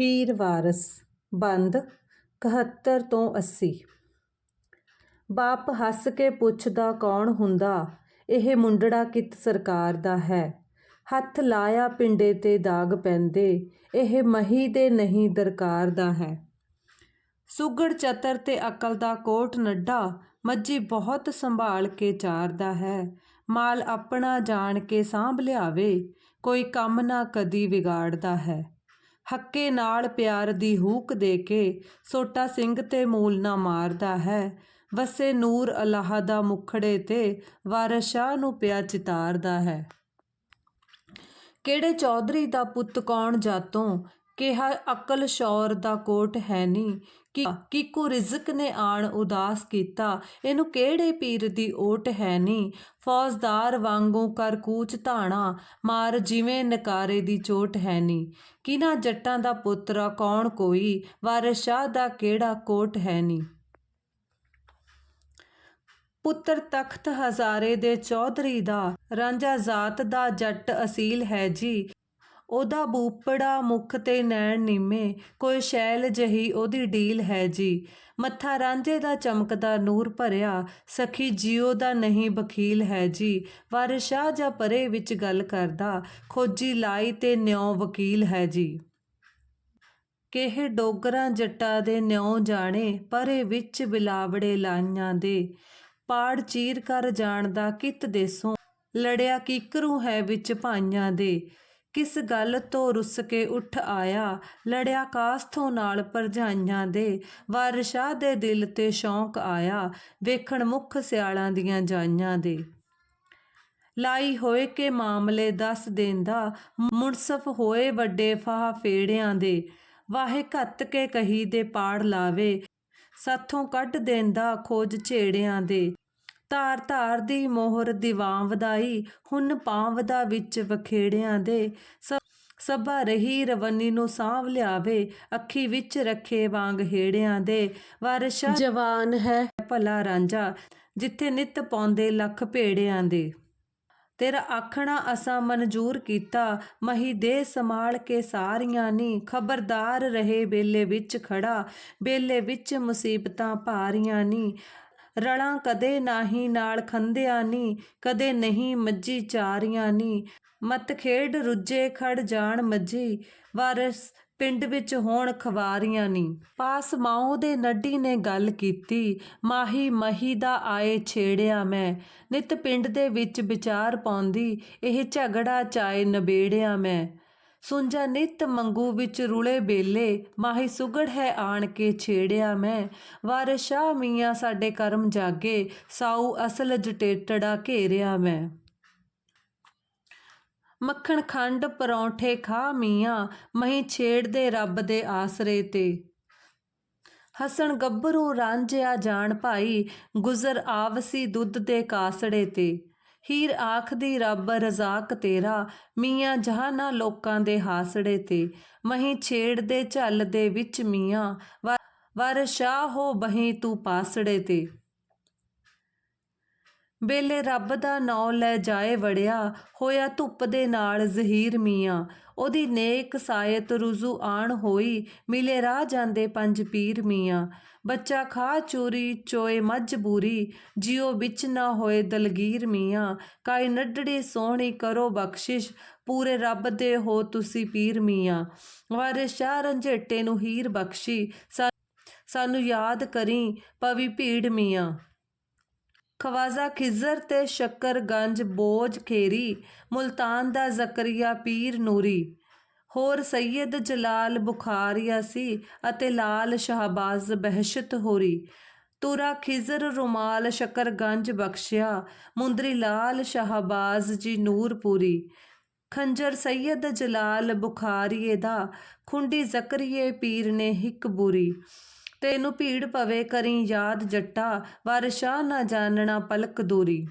ਹੀਰ ਵਾਰਸ ਬੰਦ 71 ਤੋਂ 80 ਬਾਪ ਹੱਸ ਕੇ ਪੁੱਛਦਾ ਕੌਣ ਹੁੰਦਾ? ਇਹ ਮੁੰਡੜਾ ਕਿਤ ਸਰਕਾਰ ਦਾ ਹੈ? ਹੱਥ ਲਾਇਆ ਪਿੰਡੇ ਤੇ ਦਾਗ ਪੈਂਦੇ, ਇਹ ਮਹੀ ਦੇ ਨਹੀਂ ਦਰਕਾਰ ਦਾ ਹੈ। ਸੁਗੜ ਚਤਰ ਤੇ ਅਕਲ ਦਾ ਕੋਟ ਨੱਡਾ, ਮੱਝੀ ਬਹੁਤ ਸੰਭਾਲ ਕੇ ਚਾਰਦਾ ਹੈ। ਮਾਲ ਆਪਣਾ ਜਾਣ ਕੇ ਸਾਂਭ ਲਿਆਵੇ, ਕੋਈ ਕੰਮ ਨਾ ਕਦੀ ਵਿਗਾੜਦਾ ਹੈ। ਹੱਕੇ ਨਾਲ ਪਿਆਰ ਦੀ ਹੂਕ ਦੇ ਕੇ ਸੋਟਾ ਸਿੰਘ ਤੇ ਮੂਲ ਨਾ ਮਾਰਦਾ ਹੈ। ਵਸੇ ਨੂਰ ਅਲਾਹ ਦਾ ਮੁਖੜੇ ਤੇ ਵਾਰਿਸ ਸ਼ਾਹ ਨੂੰ ਪਿਆ ਚਿਤਾਰਦਾ ਹੈ। ਕਿਹੜੇ ਚੌਧਰੀ ਦਾ ਪੁੱਤ ਕੌਣ ਜਾਤੋਂ? ਕਿਹਾ, ਅਕਲ ਸ਼ੌਰ ਦਾ ਕੋਟ ਹੈ ਨੀ। ਕਿ ਕਿਕੂ ਰਿਜ਼ਕ ਨੇ ਆਣ ਉਦਾਸ ਕੀਤਾ, ਇਹਨੂੰ ਕਿਹੜੇ ਪੀਰ ਦੀ ਓਟ ਹੈ ਨੀ। ਫੌਜਦਾਰ ਵਾਂਗੂ ਕਰ ਕੂਚ ਧਾਣਾ, ਮਾਰ ਜਿਵੇਂ ਨਕਾਰੇ ਦੀ ਚੋਟ ਹੈ ਨੀ। ਕਿਨਾ ਜੱਟਾਂ ਦਾ ਪੁੱਤਰਾ, ਕੌਣ ਕੋਈ, ਵਾਰਿਸ ਸ਼ਾਹ ਦਾ ਕਿਹੜਾ ਕੋਟ ਹੈ ਨੀ। ਪੁੱਤਰ ਤਖਤ ਹਜ਼ਾਰੇ ਦੇ ਚੌਧਰੀ ਦਾ, ਰਾਂਝਾ ਜ਼ਾਤ ਦਾ ਜੱਟ ਅਸੀਲ ਹੈ ਜੀ। ਉਹਦਾ ਬੂਪੜਾ ਮੁਖ ਤੇ ਨੈਣ ਨੀਮੇ ਕੋਈ ਸ਼ੈਲ ਜਹੀ ਉਹਦੀ ਡੀਲ ਹੈ ਜੀ। ਮੱਥਾ ਰਾਂਝੇ ਦਾ ਚਮਕਦਾ ਨੂਰ ਭਰਿਆ, ਸਖੀ ਜਿਉ ਦਾ ਨਹੀਂ ਬਖੀਲ ਹੈ ਜੀ। ਵਾਰਿਸ ਜਾਂ ਪਰੇ ਵਿੱਚ ਗੱਲ ਕਰਦਾ, ਖੋਜੀ ਲਾਈ ਤੇ ਨਿਉ ਵਕੀਲ ਹੈ ਜੀ। ਕਿਹ ਡੋਗਰਾਂ ਜੱਟਾਂ ਦੇ ਨਿਉ ਜਾਣੇ, ਪਰੇ ਵਿੱਚ ਬਿਲਾਵੜੇ ਲਾਈਆਂ ਦੇ। ਪਾੜ ਚੀਰ ਕਰ ਜਾਣ ਜਾਣਦਾ ਕਿਤ ਦੇਸੋਂ, ਲੜਿਆ ਕਿਕਰੂ ਹੈ ਵਿੱਚ ਭਾਈਆਂ ਦੇ। ਕਿਸ ਗੱਲ ਤੋਂ ਰੁੱਸ ਕੇ ਉੱਠ ਆਇਆ? ਲੜਿਆ ਕਾਸਥੋਂ ਨਾਲ ਭਰਜਾਈਆਂ ਦੇ? ਵਾਰਿਸ਼ਾਹ ਦੇ ਦਿਲ ਤੇ ਸ਼ੌਂਕ ਆਇਆ ਵੇਖਣ ਮੁੱਖ ਸਿਆਲਾਂ ਦੀਆਂ ਜਾਈਆਂ ਦੇ। ਲਾਈ ਹੋਏ ਕੇ ਮਾਮਲੇ ਦੱਸ ਦੇਂਦਾ, ਮੁਨਸਫ ਹੋਏ ਵੱਡੇ ਫਾਹ ਫੇੜਿਆਂ ਦੇ। ਵਾਹੇ ਘੱਤ ਕੇ ਕਹੀ ਦੇ ਪਾੜ ਲਾਵੇ, ਸਾਥੋਂ ਕੱਢ ਦੇਂਦਾ ਖੋਜ ਝੇੜਿਆਂ ਦੇ। ਧਾਰ ਧਾਰ ਦੀ ਮੋਹਰ ਦੀਵਾਂ ਵਧਾਈ ਹੁਣ ਪਾਵਦਾ ਵਿੱਚ ਵਖੇੜਿਆਂ ਦੇ। ਸਭਾ ਰਹੀ ਰਵਨੀ ਨੂੰ ਸਾਂਭ ਲਿਆਵੇ ਅੱਖੀ ਵਿੱਚ ਰੱਖੇ ਵਾਂਗ ਹੇੜਿਆਂ ਦੇ। ਵਾਰਿਸ਼ਾ ਜਵਾਨ ਹੈ। ਭਲਾ ਰਾਂਝਾ ਜਿੱਥੇ ਨਿਤ ਪਾਉਂਦੇ ਲੱਖ ਭੇੜਿਆਂ ਦੇ। ਤੇਰਾ ਆਖਣਾ ਅਸਾਂ ਮਨਜ਼ੂਰ ਕੀਤਾ ਮਹੀ ਦੇ ਸੰਭਾਲ ਕੇ ਸਾਰੀਆਂ ਨੀ। ਖਬਰਦਾਰ ਰਹੇ ਬੇਲੇ ਵਿੱਚ ਖੜਾ ਬੇਲੇ ਵਿੱਚ ਮੁਸੀਬਤਾਂ ਭਾਰੀਆਂ ਨੀ। ਰਲਾਂ ਕਦੇ ਨਾਹੀ ਨਾਲ ਖੰਦਿਆ ਨੀ, ਕਦੇ ਨਹੀਂ ਮੱਜੀ ਚਾਰੀਆਂ ਨੀ। ਮਤ ਖੇਡ ਰੁੱਜੇ ਖੜ ਜਾਣ ਮੱਜੀ ਵਾਰਸ ਪਿੰਡ ਵਿੱਚ ਹੋਣ ਖਵਾਰੀਆਂ ਨੀ। ਪਾਸ ਮਾਓ ਦੇ ਨੱਡੀ ਨੇ ਗੱਲ ਕੀਤੀ, ਮਾਹੀ ਮਹੀ ਦਾ ਆਏ ਛੇੜਿਆ ਮੈਂ। ਨਿਤ ਪਿੰਡ ਦੇ ਵਿੱਚ ਵਿਚਾਰ ਪਾਉਂਦੀ, ਇਹ ਝਗੜਾ ਚਾਏ ਨਬੇੜਿਆ ਮੈਂ। ਸੁੰਜਾ ਨਿਤ ਮੰਗੂ ਵਿੱਚ ਰੁਲੇ ਬੇਲੇ, ਮਾਹੀ ਸੁਗੜ ਹੈ ਆਣ ਕੇ ਛੇੜਿਆ ਮੈਂ। ਵਾਰਿਸ ਸ਼ਾਹ ਮੀਆਂ ਸਾਡੇ ਕਰਮ ਜਾਗੇ, ਸਾਊ ਅਸਲ ਜਟੇਟੜਾ ਘੇਰਿਆ ਮੈਂ। ਮੱਖਣ ਖੰਡ ਪਰੌਂਠੇ ਖਾ ਮੀਆਂ, ਮਹੀ ਛੇੜਦੇ ਰੱਬ ਦੇ ਆਸਰੇ ਤੇ। ਹਸਣ ਗੱਭਰੂ ਰਾਂਝਿਆ ਜਾਣ ਭਾਈ, ਗੁਜ਼ਰ ਆਵਸੀ ਦੁੱਧ ਦੇ ਕਾਸੜੇ ਤੇ। ਹੀਰ ਆਖਦੀ, ਰੱਬ, ਰਜ਼ਾਕ ਤੇਰਾ, ਮੀਆਂ ਜਹਾਨਾ ਲੋਕਾਂ ਦੇ ਹਾਸੜੇ ਤੇ। ਮਹੀਂ ਛੇੜ ਦੇ ਝੱਲ ਦੇ ਵਿੱਚ ਮੀਆਂ ਵਰਸ਼ਾ ਹੋ ਬਹੀ ਤੂੰ ਪਾਸੜੇ ਤੇ। ਬੇਲੇ ਰੱਬ ਦਾ ਨਾਮ ਲੈ ਜਾਏ ਵੜਿਆ, ਹੋਇਆ ਧੁੱਪ ਦੇ ਨਾਲ ਜ਼ਹੀਰ ਮੀਆਂ। ਉਹਦੀ ਨੇਕ ਸਾਇਤ ਰੁਜ਼ੂ ਆਣ ਹੋਈ, ਮਿਲੇ ਰਾਹ ਜਾਂਦੇ ਪੰਜ ਪੀਰ ਮੀਆਂ। ਬੱਚਾ ਖਾ ਚੋਰੀ, ਚੋਏ ਮਜਬੂਰੀ ਜਿਉ ਵਿੱਚ ਨਾ ਹੋਏ ਦਲਗੀਰ ਮੀਆਂ। ਕਾਈ ਨੱਡੜੀ ਸੋਹਣੀ ਕਰੋ ਬਖਸ਼ਿਸ਼, ਪੂਰੇ ਰੱਬ ਦੇ ਹੋ ਤੁਸੀਂ ਪੀਰ ਮੀਆਂ। ਵਾਰੇ ਸ਼ਾਹ ਰੰਝੇਟੇ ਨੂੰ ਹੀਰ ਬਖਸ਼ੀ ਸਾਨੂੰ ਯਾਦ ਕਰੀ ਪਵੀ ਭੀੜ ਮੀਆਂ। ਖਵਾਜ਼ਾ ਖਿਜ਼ਰ ਤੇ ਸ਼ੱਕਰਗੰਜ ਬੋਝ ਖੇਰੀ, ਮੁਲਤਾਨ ਦਾ ਜ਼ਕਰੀਆ ਪੀਰ ਨੂਰੀ। ਹੋਰ ਸੈਯਦ ਜਲਾਲ ਬੁਖਾਰੀਆ ਸੀ ਅਤੇ ਲਾਲ ਸ਼ਹਬਾਜ਼ ਬਹਿਸ਼ਤ ਹੋਰੀ। ਤੁਰਾ ਖਿਜ਼ਰ ਰੁਮਾਲ ਸ਼ਕਰਗੰਜ ਬਖਸ਼ਿਆ, ਮੁੰਦਰੀ ਲਾਲ ਸ਼ਹਬਾਜ਼ ਜੀ ਨੂਰਪੂਰੀ ਖੰਜਰ ਸੈਯਦ ਜਲਾਲ ਬੁਖਾਰੀਏ ਦਾ, ਖੁੰਡੀ ਜ਼ਕਰੀਏ ਪੀਰ ਨੇ ਹਿੱਕ ਬੁਰੀ। ਤੈਨੂੰ ਭੀੜ ਪਵੇ ਕਰੀ ਯਾਦ ਜੱਟਾ ਵਰਸ਼ਾ ਨਾ ਜਾਣਨਾ ਪਲਕ ਦੂਰੀ।